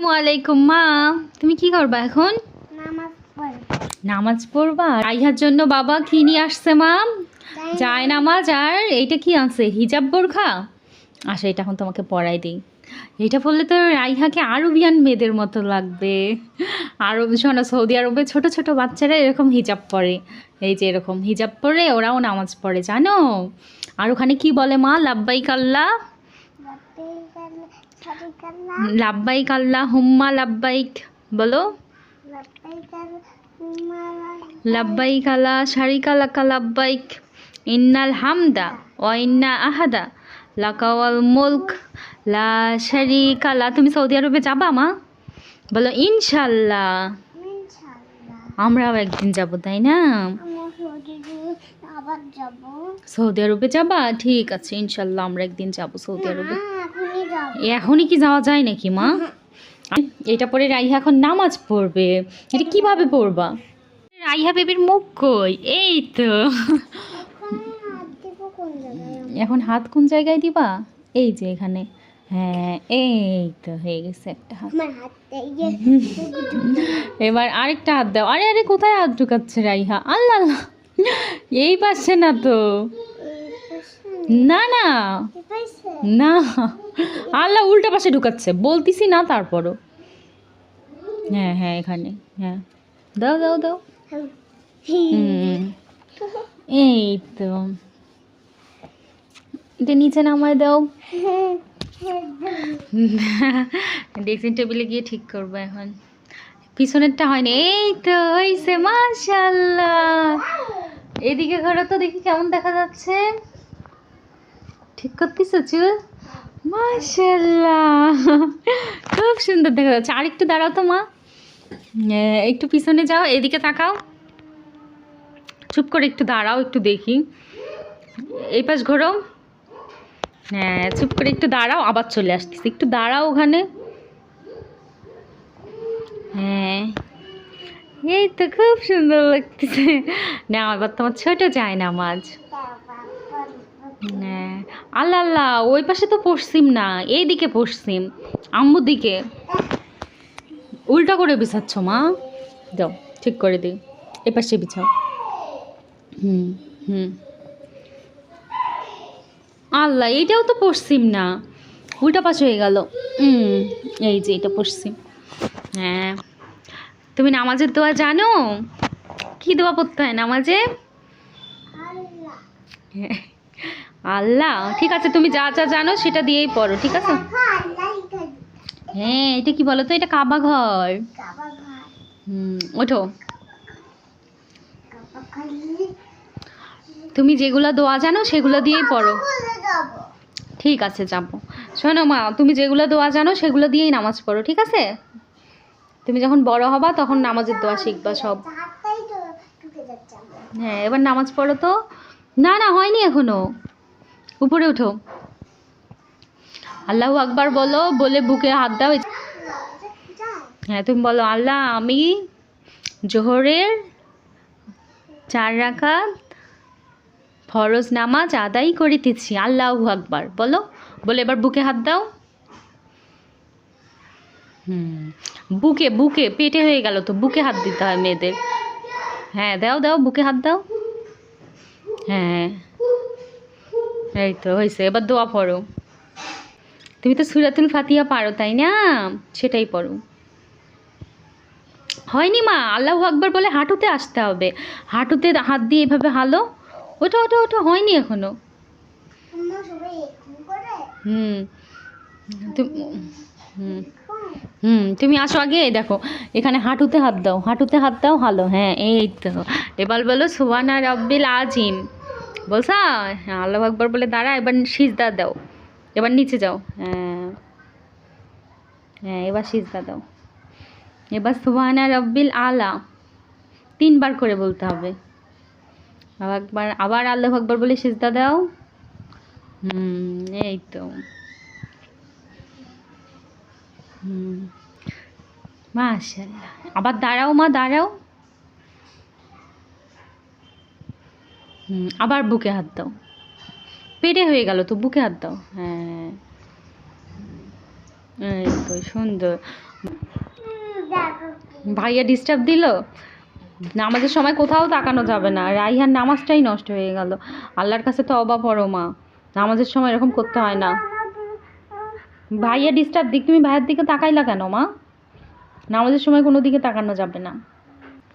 আসসালামাইকুম মা। তুমি কি করবা এখন? নামাজ পড়ে। নামাজ পড়বা? রাইহার জন্য বাবা কি নিয়ে আসছে মা? যায় নামাজ আর এইটা কি আছে হিজাব বোরখা? আচ্ছা এটা এখন তোমাকে পড়াই দিই। এটা পড়লে তো রাইহাকে আরবিয়ান মেয়েদের মতো লাগবে। আরব শোনো সৌদি আরবে ছোট ছোট বাচ্চারা এরকম হিজাব পরে। এই যে এরকম হিজাব পরে ওরাও নামাজ পড়ে জানো? আর ওখানে কি বলে মা? লাব্বাইক আল্লাহ। লাব্বাইক আল্লাহ হুম্মা লাব্বাইক বলো। লাব্বাইক আলা শারিকা লাকা লাব্বাইক ইন্নাল হামদা ও ইন্না আহাদা লাকাওয়াল মুলক লা শারিকা লা তুমি সৌদি আরবে যাবা মা? বলো ইনশাল্লাহ আমরাও একদিন যাব তাই না? সৌদি আরবে যাবা। ঠিক আছে ইনশাল্লাহ আমরা একদিন যাব সৌদি আরবে। এখনই কি যাওয়া যায় নাকি মা? এটা পরে রাইহা এখন নামাজ পড়বে। এটা কীভাবে পড়বা? রাইহা বেবির মুখ কই? এই তো। এখন হাত কোন জায়গায়? দিবা? এই যে এখানে। হ্যাঁ এই তো হয়ে গেছে একটা হাত। এবার আরেকটা হাত দাও। আরে আরে কোথায় হাত ঢুকাচ্ছে রাইহা? আল্লাহ আল্লাহ। এই পাচ্ছে না তো। না না। না। আল্লাহ উল্টা পাশে ঢুকাচ্ছে। বলতিছি না তারপরও। হ্যাঁ হ্যাঁ এখানে। হ্যাঁ। দাও দাও দাও। এই তো। এটা নিচে নামায় দাও। ড্রেসিং টেবিলে গিয়ে ঠিক করব এখন। পিছনেরটা হয়নি। এই তো হয়েছে মাশাল্লাহ এদিকে ঘরে তো দেখি কেমন দেখা যাচ্ছে। ঠিক করতেছ চুল? মাশাল্লাহ খুব সুন্দর দেখা যাচ্ছে। আর একটু দাঁড়াও তো মা। একটু পিছনে যাও, এদিকে তাকাও। চুপ করে একটু দাঁড়াও, একটু দেখি। এই পাশ ঘোরো। হ্যাঁ চুপ করে একটু দাঁড়াও, আবার চলে আসতেছি। একটু দাঁড়াও ওখানে। হ্যাঁ। এই তো খুব সুন্দর লাগতেছে। না, এবার তোমার ছোট যায় না, মাছ। আল্লাহ আল্লাহ ওই পাশে তো পশ্চিম না এই দিকে পশ্চিম আম্মুর দিকে। উল্টা করে বিছাচ্ছ মা। যাও ঠিক করে দিই এ পাশে বিছাও। হুম হুম। আল্লাহ এইটাও তো পশ্চিম না। উল্টা পাশ হয়ে গেল। হুম এই যে এটা পশ্চিম হ্যাঁ। তুমি নামাজের দোয়া জানো? কি দোয়া পড়তে হয় নামাজে? হ্যাঁ। আল্লাহ ঠিক আছে তুমি যা যা জানো সেটা দিয়েই পড়ো ঠিক আছে? হ্যাঁ এটা কি বলো তো? এটা কাবা ঘর। হুম ওঠো। তুমি যেগুলো দোয়া জানো সেগুলো দিয়েই পড়ো। ঠিক আছে যাব। শোনো মা তুমি যেগুলো দোয়া জানো সেগুলো দিয়েই নামাজ পড়ো ঠিক আছে? তুমি যখন বড় হবা তখন নামাজের দোয়া শিখবা সব। হ্যাঁ এবার নামাজ পড়ো তো। না না হয়নি এখনও। উপরে উঠো। আল্লাহু আকবার বলো, বলে বুকে হাত দাও। হ্যাঁ তুমি বলো, আল্লাহ, আমি জোহরের চার রাকাত ফরজ নামাজ আদায় করিতেছি। আল্লাহু আকবার, বলো, বলে এবার বুকে হাত দাও। হুম, বুকে বুকে, পেটে হয়ে গেল তো, বুকে হাত দিতে হয় মেয়েদের। হ্যাঁ দাও দাও, বুকে হাত দাও। হ্যাঁ এই তো হয়েছে এবার দোয়া পড়ো। তুমি তো সুরাতুল ফাতিয়া পারো তাই না? সেটাই পড়ো। হয়নি মা আল্লাহ আকবার বলে হাঁটুতে আসতে হবে। হাঁটুতে হাত দিয়ে এভাবে হালো। ওটা ওটা ওটা হয়নি এখনও। হুম। তুমি হুম। হুম তুমি আসো আগে দেখো এখানে হাঁটুতে হাত দাও হাঁটুতে হাত দাও হালো হ্যাঁ এই তো। এবার বলো সুবানা রব্বিল আজিম বলছা হ্যাঁ আল্লাহ আকবর বলে দাঁড়া, এবার সিজদা দাও, এবার নিচে যাও। হ্যাঁ হ্যাঁ এবার সিজদা দাও। এবার সুবানা রব্বিল আলা, তিনবার করে বলতে হবে। একবার আবার আল্লাহ আকবর বলে সিজদা দাও? হুম, এই তো। হুম মাশাল্লাহ আবার দাঁড়াও মা, দাঁড়াও। হুম, আবার বুকে হাত দাও। পেটে হয়ে গেল তো, বুকে হাত দাও। হ্যাঁ। এই তো সুন্দর। ভাইয়া ডিস্টার্ব দিল? নামাজের সময় কোথাও তাকানো যাবে না। রাইহার নামাজটাই নষ্ট হয়ে গেল। আল্লাহর কাছে তো অবা পড়ো মা। নামাজের সময় এরকম করতে হয় না। ভাইয়া ডিস্টার্ব দিক, তুমি ভাইয়ের দিকে তাকাইলা কেন, মা? নামাজের সময় কোনো দিকে তাকানো যাবে না।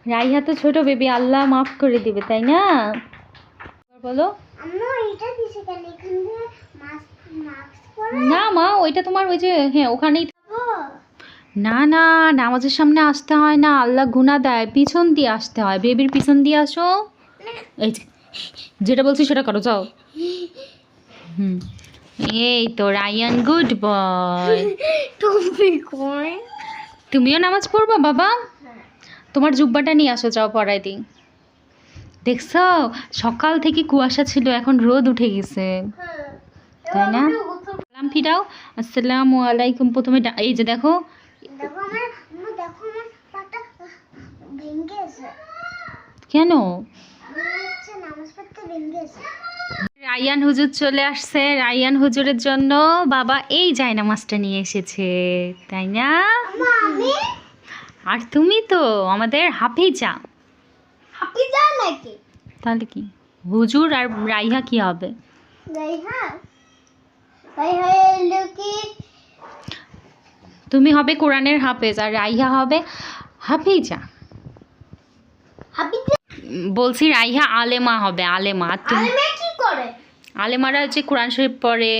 রাইহা তো ছোট বেবি আল্লাহ মাফ করে দিবে, তাই না? বলো। না মা ওইটা তোমার ওই যে হ্যাঁ ওখানেই না না নামাজের সামনে আসতে হয় না। আল্লাহ গুনা দেয় পিছন দিয়ে আসতে হয়। বেবির পিছন দিয়ে আসো। এই যেটা বলছি সেটা করো যাও। হুম এই তো রায়ান গুড বয় টুপি তুমিও নামাজ পড়বা বাবা? তোমার জুব্বাটা নিয়ে আসো যাও পড়াই দিই। দেখছ? সকাল থেকে কুয়াশা ছিল এখন রোদ উঠে গেছে। তাই না? সালাম ফিরাও। আসসালামু আলাইকুম। প্রথমে এই যে দেখো। কেন? রায়ান হুজুর চলে আসছে। রায়ান হুজুরের জন্য বাবা এই জায়নামাজটা নিয়ে এসেছে। তাই না? আর তুমি তো আমাদের হাফিজা। নাকি? তাহলে কি? হুজুর আর রাইহা কি হবে? হ্যাঁ তাই কি? তুমি হবে কোরআনের হাফেজ আর রাইহা হবে হাফিজা। উম, বলছি রাইহা আলেমা হবে আলেমা। আর তুমি? কি করে? আলেমারা হচ্ছে কোরআন শরীফ পড়ে।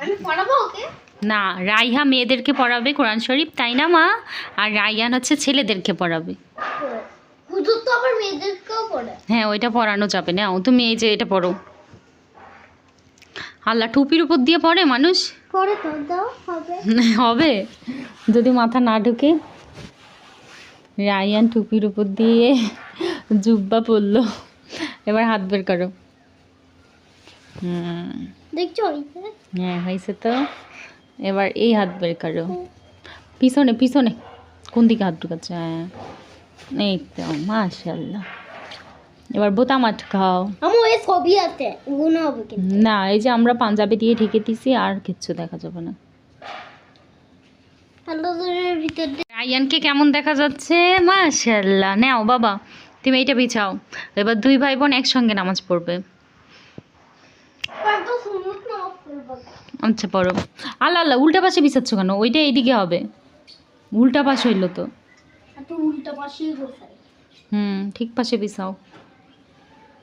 আমি পড়াবো ওকে? না রাইহা মেয়েদেরকে পড়াবে কোরআন শরীফ তাই না মা? আর রাইহান হচ্ছে ছেলেদেরকে পড়াবে। হুজুর তো আবার মেয়েদেরকেও পড়ে হ্যাঁ ওইটা পড়ানো যাবে না। তুমি এই যে এটা পড়ো। আল্লাহ টুপির উপর দিয়ে পড়ে মানুষ? পড়ে তো দাও হবে। হবে? যদি মাথা না ঢুকে। রায়ান টুপির উপর দিয়ে জুব্বা পরলো। এবার হাত বের করো। দেখছ হ্যাঁ হয়েছে তো। এবার এই হাত বের করো। পিছনে পিছনে। কোন দিকে হাত ঢুকাচ্ছে? হ্যাঁ। এই তো মাশাল্লাহ এবার বোতাম আমার ওই ছবি আছে না এই যে আমরা পাঞ্জাবি দিয়ে ঢেকে দিছি আর কিচ্ছু দেখা যাবে না। রায়ানকে কেমন দেখা যাচ্ছে? মাশাল্লাহ নাও বাবা তুমি এইটা বিছাও। এবার দুই ভাই বোন একসঙ্গে নামাজ পড়বে। আচ্ছা পড়ো। আল্লাহ আল্লাহ উল্টা পাশে বিছাচ্ছ কেন? ওইটা এইদিকে হবে। উল্টা পাশ হইল তো। উল্টা বসে হুম ঠিক পাশে বিছাও।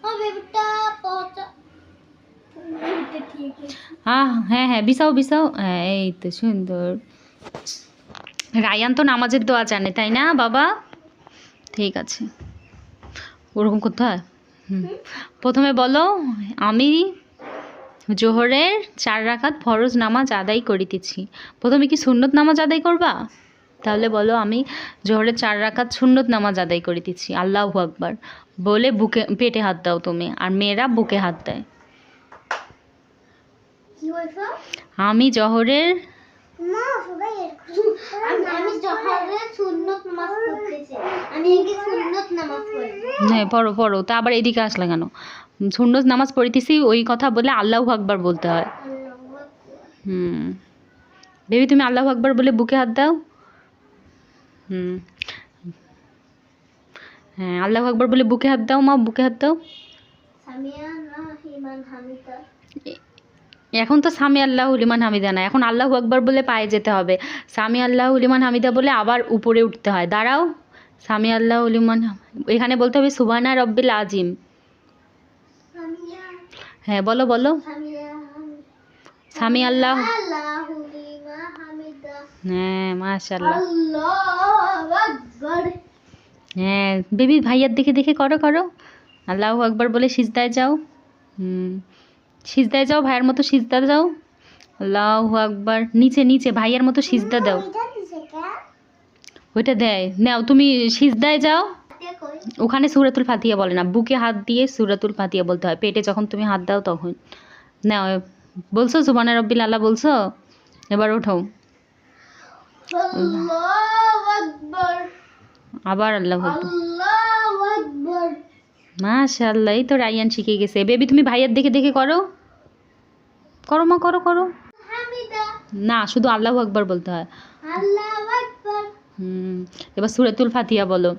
ও বেবিটা পচা হ্যাঁ হ্যাঁ হ্যাঁ বিছাও বিছাও। হ্যাঁ এই তো সুন্দর। রায়ান তো নামাজের দোয়া জানে তাই না বাবা? ঠিক আছে। ওরকম করতে হয়? হুম। প্রথমে বলো আমি জোহরের চার রাখাত ফরজ নামাজ আদায় করিতেছি। প্রথমে কি সুন্নত নামাজ আদায় করবা? তাহলে বলো আমি জোহরের চার রাকাত সুন্নত নামাজ আদায় করে দিচ্ছি আল্লাহু আকবার। বলে বুকে পেটে হাত দাও তুমি। আর মেয়েরা বুকে হাত দেয়। আমি জহরের হ্যাঁ পড়ো। পড়ো তা আবার এদিকে আসলে কেন? সুন্নত নামাজ পড়িতেছি ওই কথা বলে আল্লাহু আকবার বলতে হয়। হুম। বেবি তুমি আল্লাহু আকবার বলে বুকে হাত দাও। হুম। হ্যাঁ আল্লাহু আকবার বলে বুকে হাত দাও মা বুকে হাত দাও। এখন তো সামি আল্লাহ লিমান হামিদা না এখন আল্লাহ আকবার বলে পায়ে যেতে হবে। সামি আল্লাহ লিমান হামিদা বলে আবার উপরে উঠতে হয়। দাঁড়াও সামি আল্লাহ লিমান এখানে বলতে হবে সুবানা রব্বিল আজিম হ্যাঁ বলো বলো। সামি আল্লাহ হ্যাঁ মাশাল্লাহ হ্যাঁ বেবি ভাইয়ার দিকে দেখে করো করো। আল্লাহ আকবার বলে সিজদায় যাও। হুম সিজদায় যাও ভাইয়ের মতো সিজদা যাও আল্লাহ আকবার নিচে নিচে ভাইয়ের মতো সিজদা দাও। ওইটা দেয়। নাও তুমি সিজদায় যাও। ওখানে সুরাতুল ফাতিয়া বলে না বুকে হাত দিয়ে সুরাতুল ফাতিয়া বলতে হয়। পেটে যখন তুমি হাত দাও তখন। নাও বলছো সুবানা রব্বিল আল্লাহ বলছো? এবার ওঠো আবার আল্লাহ মাশাল্লাহ এই তো রায়ান শিখে গেছে। বেবি তুমি ভাইয়ের দেখে দেখে করো। করো মা করো করো। না শুধু আল্লাহ আকবর বলতে হয়। হুম এবার সুরাতুল ফাতিয়া বলো।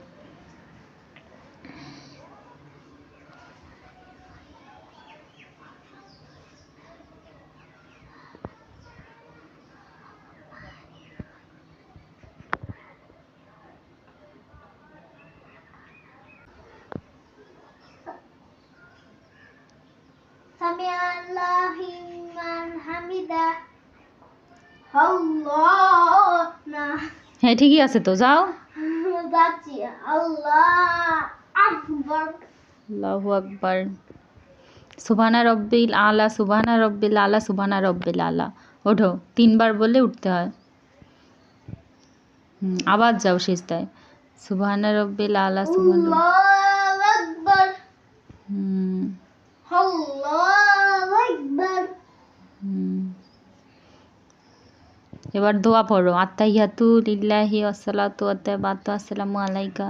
সামি আল্লাহ লিমান হামিদা। আল্লাহ না হ্যাঁ ঠিকই আছে তো যাও। যাচ্ছি। আল্লাহ আকবার। আল্লাহু আকবার। সুবহানা রব্বিল আলা সুবহানা রব্বিল আলা সুবহানা রব্বিল আলা। ওঠো তিনবার বলে উঠতে হয়। হুম, আবার যাও শেষটায় সুবহানা রব্বিল আলা সুবহানা হুম। এবার দোয়া পড়ো। আত্তাহিয়াতু লিল্লাহি আসসালাতু ওয়াত্তাবাতু আসসালামু আলাইকা।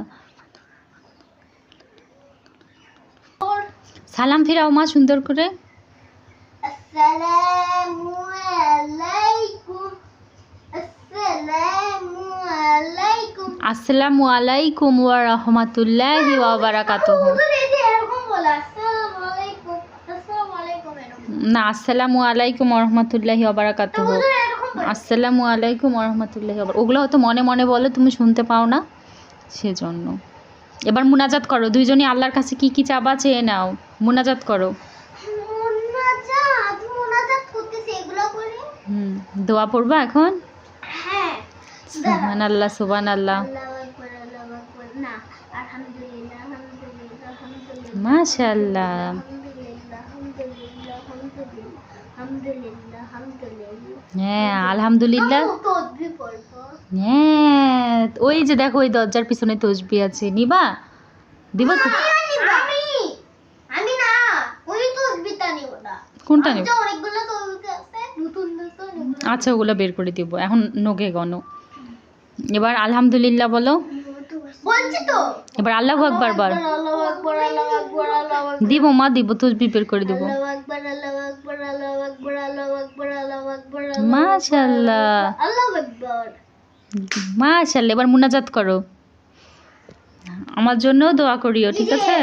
সালাম ফিরাও মা সুন্দর করে। আসসালামু আলাইকুম। আসসালামু আলাইকুম। আসসালামু আলাইকুম ওয়া রাহমাতুল্লাহি ওয়া বারাকাতুহু। এরকম বলা আসসালামু আলাইকুম আসসালামু আলাইকুম এরকম না আসসালামু আলাইকুম রাহমাতুল্লাহি বলে। আসসালামু আলাইকুম রাহমাতুল্লাহি। ওগুলো হয়তো মনে মনে বলে তুমি শুনতে পাও না। সেজন্য। এবার মুনাজাত করো। দুইজনই আল্লাহর কাছে কি কি চাবা চেয়ে নাও। মুনাজাত করো। হুম দোয়া পড়বা এখন? সুবহান আল্লাহ সুবহান আল্লাহ আল্লাহু আকবার আল্লাহু আকবার না আলহামদুলিল্লাহ আলহামদুলিল্লাহ আলহামদুলিল্লাহ মাশাআল্লাহ আলহামদুলিল্লাহ আলহামদুলিল্লাহ আলহামদুলিল্লাহ আলহামদুলিল্লাহ আলহামদুলিল্লাহ হ্যাঁ আলহামদুলিল্লাহ। হ্যাঁ ওই যে দেখো ওই দরজার পিছনে তসবি আছে। নিবা? দিব তো? কোনটা নেব। আচ্ছা ওগুলো বের করে দিব। এখন নোকে গণ। এবার আলহামদুলিল্লাহ বলো। বলছি তো এবার আল্লাহ আকবার বার। দিব মা দিব তসবি বের করে দিব। আকবার মাশাআল্লাহ। এবার মুনাজাত করো। আমার জন্য দোয়া করিও ঠিক আছে?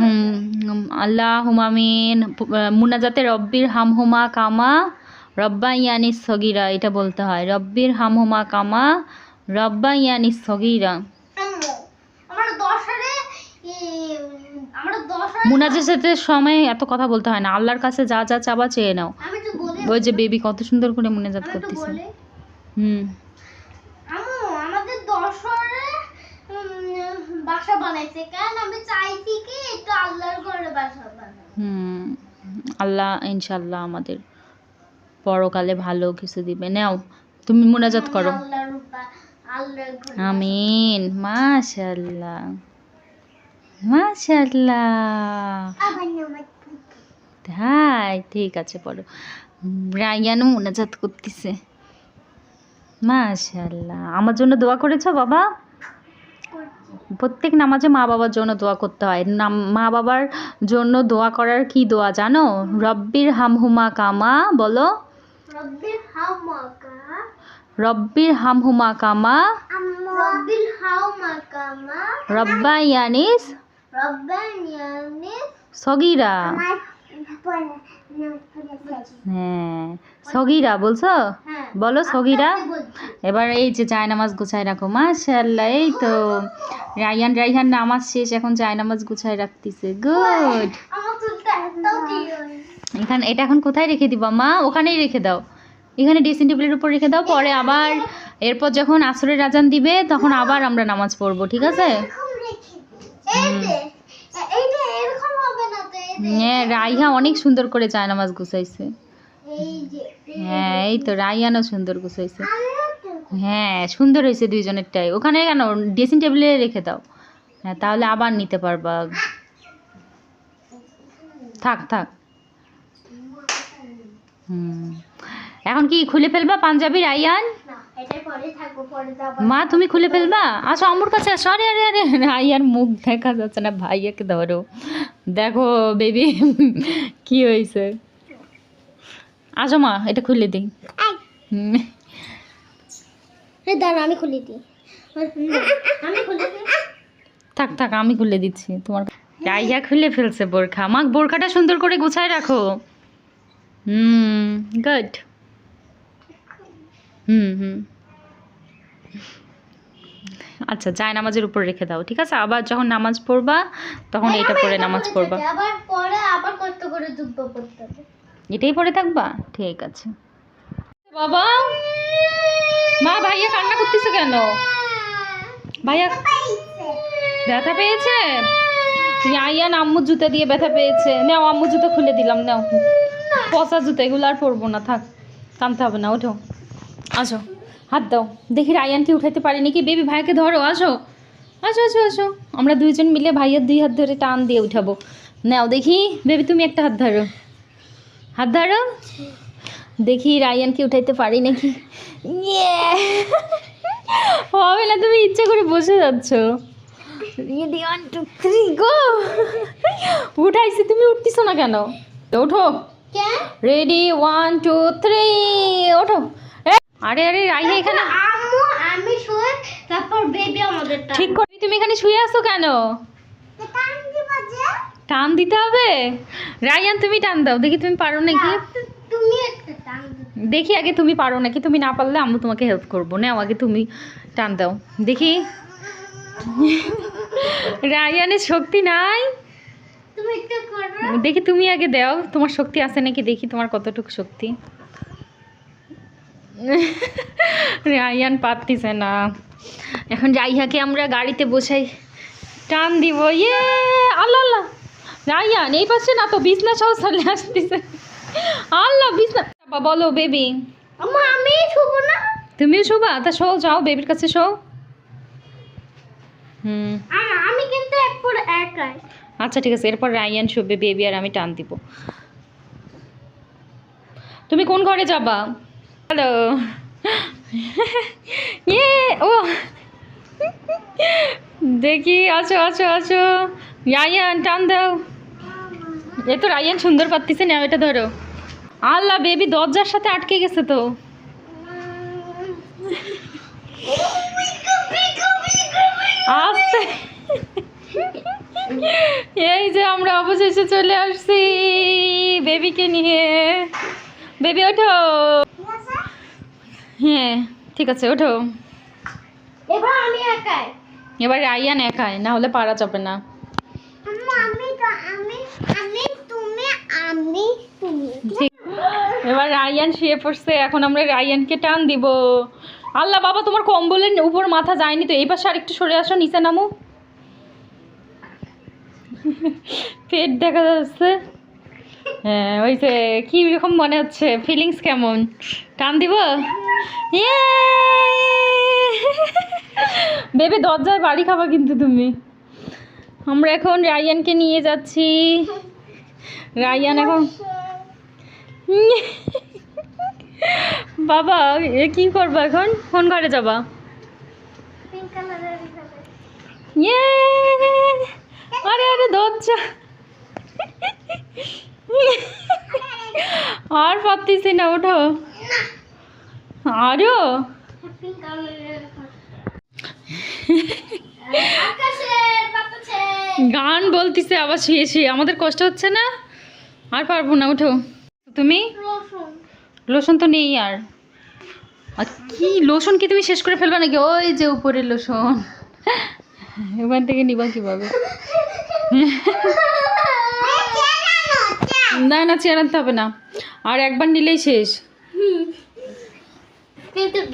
হুম আল্লাহ হুমামিন মুনাজাতে রব্বির হামহুমা কামা রব্বা ইয়ানি সগিরা এটা বলতে হয়। রব্বির হামহুমা কামা রব্বা ইয়ানি সগিরা আম্মু আমার দশরে আমার সাথে সময় এত কথা বলতে হয় না। আল্লাহর কাছে যা যা চাবা চেয়ে নাও। ওই যে বেবি কত সুন্দর করে মুনাজাত করতেছে। হুম। আমাদের দশরে বাসা বানাইছে। কেন আমি চাইছি কি একটু আল্লাহর ঘরে বাসা বানাই। হুম। আল্লাহ ইনশাল্লাহ আমাদের পরকালে ভালো কিছু দিবে। নাও তুমি মুনাজাত করো। আমিন। মাশাল্লাহ মাশাল্লাহ আবার ঠিক আছে পড়ো রায়ানও মোনাজাত করতেছে। মাশাল্লাহ আমার জন্য দোয়া করেছ বাবা? প্রত্যেক নামাজে মা বাবার জন্য দোয়া করতে হয়। নাম মা বাবার জন্য দোয়া করার কি দোয়া জানো? রব্বির হামহুমা কামা বলো? রব্বির হামহুমা কামা রব্বিল সগিরা। হ্যাঁ সগিরা বলছো? বলো সগিরা। এবার এই যে জায়নামাজ গুছায় রাখো মাশাল্লাহ এই তো। রায়ান রাইহান নামাজ শেষ, এখন জায়নামাজ গুছায় রাখতেছে, গুড। এখানে এটা এখন কোথায় রেখে দিবা? মা, ওখানেই রেখে দাও। এখানে ড্রেসিং টেবিলের উপর রেখে দাও, পরে আবার এরপর যখন আসরের আজান দিবে, তখন আবার আমরা নামাজ পড়ব, ঠিক আছে? হ্যাঁ রাইহা অনেক সুন্দর করে জায়নামাজ গুছাইছে। এই যে, এই হ্যাঁ এই তো রাইয়ানও সুন্দর গুছাইছে। হ্যাঁ সুন্দর হয়েছে দুইজনেরটাই ওখানে কেন? ড্রেসিং টেবিলে রেখে দাও। হ্যাঁ তাহলে আবার নিতে পারবা। থাক থাক। হুম। এখন কি খুলে ফেলবা পাঞ্জাবি রাইয়ান মা তুমি খুলে ফেলবা? আসো আম্মুর কাছে আসো। আরে আরে আরে রাইয়ার মুখ দেখা যাচ্ছে না। ভাইয়াকে ধরো। দেখো বেবি কি হয়েছে? আসো মা এটা খুলে দিই। দাঁড়া আমি খুলে দিই। আমি খুলে দিই। থাক থাক আমি খুলে দিচ্ছি তোমার। রাইয়া খুলে ফেলছে বোরখা। মা বোরখাটা সুন্দর করে গুছায় রাখো। Hmm good hmm hmm. আচ্ছা যায় নামাজের উপর রেখে দাও ঠিক আছে? আবার যখন নামাজ পড়বা তখন এটা পরে নামাজ পড়বা। আবার পরে আবার কষ্ট করে দুব্ব পড়তে হবে। এটাই পরে থাকবা? ঠিক আছে। বাবা! মা ভাইয়া কান্না করতেছে কেন? ভাইয়া ব্যথা পেয়েছে। আইয়ান আম্মুর জুতা দিয়ে ব্যথা পেয়েছে। নাও আম্মুর জুতো খুলে দিলাম নাও। পচা জুতো এগুলো আর পরবো না থাক। টানতে হবে না ওঠো। আসো হাত দাও। দেখি রায়ানকে উঠাইতে পারি নাকি? বেবি ভাইকে ধরো আসো। আসো আসো আসো। আমরা দুইজন মিলে ভাইয়ের দুই হাত ধরে টান দিয়ে উঠাবো। নাও দেখি বেবি তুমি একটা হাত ধরো। হাত ধরো। দেখি রায়ানকে উঠাইতে পারি নাকি? ইয়ে হবে না তুমি ইচ্ছে করে বসে যাচ্ছ। Ready one two three go উঠাইছি তুমি উঠতেছো না কেন? ওঠো। রেডি ওয়ান টু থ্রি ওঠো। আরে আরে রাইয়া এখানে আম্মু আমি শুয়ে তারপর বেবি আমাদের ঠিক করে তুমি এখানে শুয়ে আছো কেন? টান দিতে হবে? রায়ান তুমি টান দাও। দেখি তুমি পারো নাকি? তুমি একটা টান দেখি আগে তুমি পারো নাকি? তুমি না পারলে আমি তোমাকে হেল্প করব। নাও আগে তুমি টান দাও। দেখি। রায়ানের শক্তি নাই। দেখি তুমি আগে দাও। তোমার শক্তি আছে নাকি? দেখি তোমার কতটুকু শক্তি। রায়ান পারতিছে না। এখন রাইহাকে আমরা গাড়িতে বসাই। টান দিব ইয়ে আল্লাহ আল্লাহ। রায়ান এই পাশে না তো বিছনা সহ চলে আসতেছে। আল্লাহ বিছনা। বাবা বলো বেবি। আম্মু আমি শুবো না। তুমিও শোবা? তা শো যাও বেবির কাছে শো হুম। আমি কিন্তু এক পুরো একাই। আচ্ছা ঠিক আছে এরপর রায়ান শুবে বেবি আর আমি টান দিব। তুমি কোন ঘরে যাবা? হ্যালো ইয়ে ও দেখি, আছো আছো আছো। রায়ান টান দাও। এ তো রায়ান সুন্দর পাচ্ছিস না, এটা ধরো। আল্লাহ, বেবি দরজার সাথে আটকে গেছে তো। আস্তে। এই যে আমরা অবশেষে চলে আসছি, বেবিকে নিয়ে। বেবি, ওঠো। হ্যাঁ ঠিক আছে ওঠো। এবার আমি একাই। এবার রাইয়ান একাই না হলে পারা যাবে না। আমি আমি আমি তুমি আমি তুমি এবার রায়ান শুয়ে পড়ছে এখন আমরা রায়ানকে টান দিব। আল্লাহ বাবা তোমার কম্বলের উপর মাথা যায়নি তো এই পাশে আর একটু সরে আসো নিচে নামো। পেট দেখা যাচ্ছে। হ্যাঁ ওই যে কি রকম মনে হচ্ছে? ফিলিংস কেমন? টান দিব! বেবে দরজায় বাড়ি খাবা কিন্তু তুমি। আমরা এখন রায়ানকে নিয়ে যাচ্ছি। রায়ান এখন বাবা, এ কি করব এখন? কোন ঘরে যাবা? ইয়ে আরে আরে, দরজা। আর পারতেছি না, ওঠো। আরও? গান বলতিছে, আবার শুয়ে শুয়ে। আমাদের কষ্ট হচ্ছে না? আর পারব না, ওঠো। তুমি? লোশন তো নেই আর। আর কি লোশন কি তুমি শেষ করে ফেলবে নাকি? ওই যে উপরে লোশন। ওখান থেকে নিবা কীভাবে? না না চেয়ার আনতে হবে না। আর একবার নিলেই শেষ।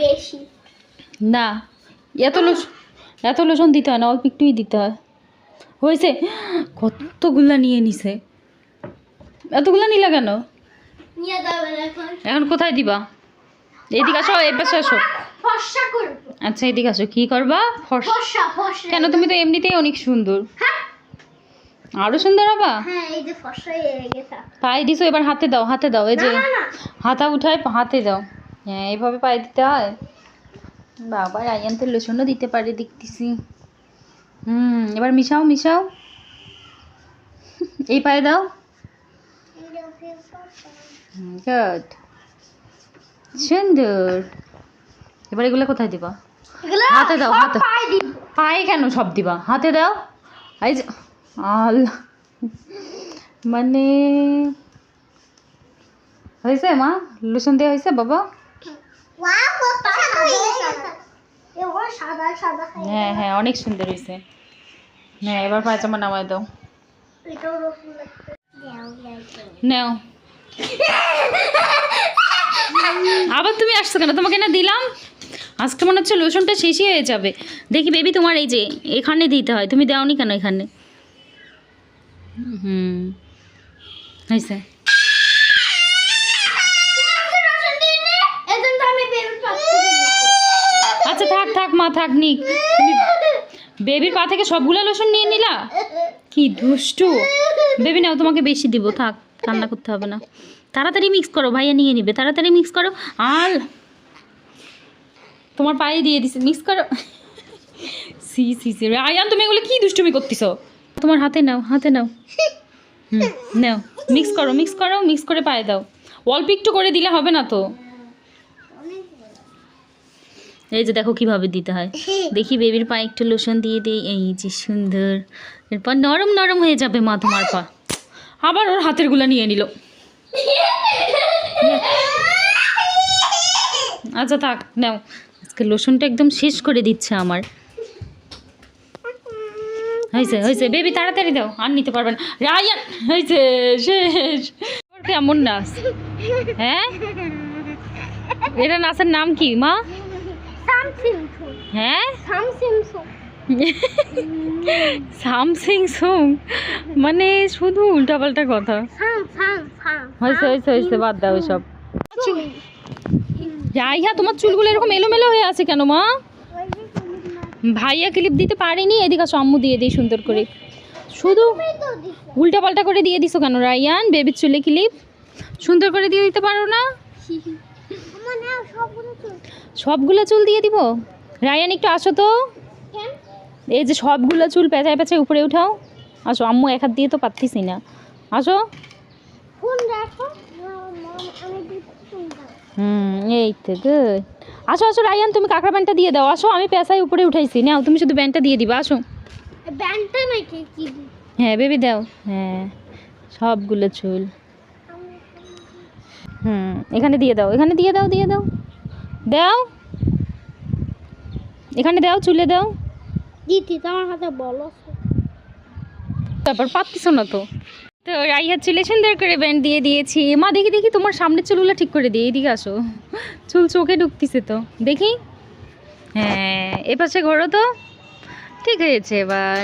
বেশি। না এত লোশন এত লোশন দিতে হয় না অল্প একটুই দিতে হয়। হয়েছে কতগুলা নিয়ে নিছে? এতগুলা নিলা কেন? এখন। কোথায় দিবা? এদিকে আসো এই পাশে আসো। আচ্ছা এদিকে আসো। কি করবা? ফর্সা। কেন তুমি তো এমনিতেই অনেক সুন্দর। হ্যাঁ আরও সুন্দর হবা হ্যাঁ পায়ে দিছো এবার হাতে দাও হাতে দাও এই যে। হাতা উঠায় হাতে দাও। হ্যাঁ এইভাবে পায়ে দিতে হয়। বাবা রায়ান তো লোশনও দিতে পারে দেখতেছি। হুম এবার মিশাও মিশাও। এই পায়ে দাও। গুড। সুন্দর। এবার এগুলো কোথায় দিবা? হাতে দাও, হাতে। পায়ে কেন সব দিবা? হাতে দাও। এই যে আল্লাহ মানে হয়েছে মা? লোশন দেওয়া হয়েছে বাবা? হয়ে হয়ে, অনেক সুন্দর হয়েছে হ্যাঁ এবার পায়জামা দাও দাও। নাও। আবার তুমি আসছো কেন? তোমাকে না দিলাম? আজকে মনে হচ্ছে লোশনটা শেষই হয়ে যাবে। দেখি বেবি তোমার এই যে, এখানে দিতে হয়। তুমি দাওনি কেন এখানে? হুম। আচ্ছা থাক থাক, মা, থাক তুমি বেবির পা থেকে সবগুলো লোশন নিয়ে নিলা? কি দুষ্টু। বেবি, নাও, তোমাকে বেশি দিব। থাক কান্না করতে হবে না। তাড়াতাড়ি মিক্স করো, ভাইয়া নিয়ে নিবে। তাড়াতাড়ি মিক্স করো। আর তোমার পায়ে দিয়ে দিছে। মিক্স করো। C C C. আয়ান, তুমি এগুলো কি দুষ্টুমি করতেছো? তোমার হাতে নাও হাতে নাও। হুম, নাও। মিক্স করো মিক্স করো মিক্স করে পায়ে দাও। অল্প একটু করে দিলে হবে না তো? এই যে দেখো কীভাবে দিতে হয়। দেখি বেবির পায়ে একটু লোশন দিয়ে দিই। এই যে সুন্দর। এরপর নরম নরম হয়ে যাবে মা তোমার পা। আবার ওর হাতেরগুলা নিয়ে নিল। আচ্ছা থাক, নাও। আজকে লোশনটা একদম শেষ করে দিচ্ছে আমার। হয়েছে হয়েছে। বেবি তাড়াতাড়ি দাও আর নিতে পারবে না। রায়ান হয়েছে শেষ। কেমন নাচ? হ্যাঁ? এটা নাচের নাম কি মা? হ্যাঁ? সামসিং সুং। মানে শুধু উল্টাপাল্টা কথা। হয়েছে হয়েছে হয়েছে বাদ দাও সব রাইহা তোমার চুলগুলো এরকম এলোমেলো হয়ে আছে কেন মা? ভাইয়া ক্লিপ দিতে পারিনি এদিকে আসো, আম্মু দিয়ে দিই সুন্দর করে। শুধু উল্টাপাল্টা করে দিয়ে দিছো কেন রায়ান? বেবির চুলে ক্লিপ সুন্দর করে দিয়ে দিতে পারো না? সবগুলো চুল দিয়ে দিব? রায়ান একটু আসো তো। এই যে সবগুলো চুল পেঁচায় পেঁচায় উপরে উঠাও। আসো আম্মু এক হাত দিয়ে তো পারতেছি না। আসো। হুম এই তো গুড আসো আসো রায়ান তুমি কাঁকড়া ব্যান্ডটা দিয়ে দাও। আসো আমি পেঁচায় উপরে উঠাইছি। নাও তুমি শুধু ব্যান্ডটা দিয়ে দিবা আসো। ব্যান্ডটা নাকি হ্যাঁ বেবি দাও। হ্যাঁ সবগুলো চুল। হুম এখানে দিয়ে দাও এখানে দিয়ে দাও দিয়ে দাও। দাও। এখানে দাও চুলে দাও। দিতি তোমার হাতে বলো তারপর পাচ্ছিস না তো? তো রাইহার চুলে সুন্দর করে ব্যান্ড দিয়ে দিয়েছি। মা, দেখি দেখি, তোমার সামনের চুলগুলো ঠিক করে দিয়ে এদিকে আসো। চুল চোখে ঢুকতেছে তো, দেখি। হ্যাঁ এপাশে পাশে ঘোরো তো। ঠিক হয়েছে এবার।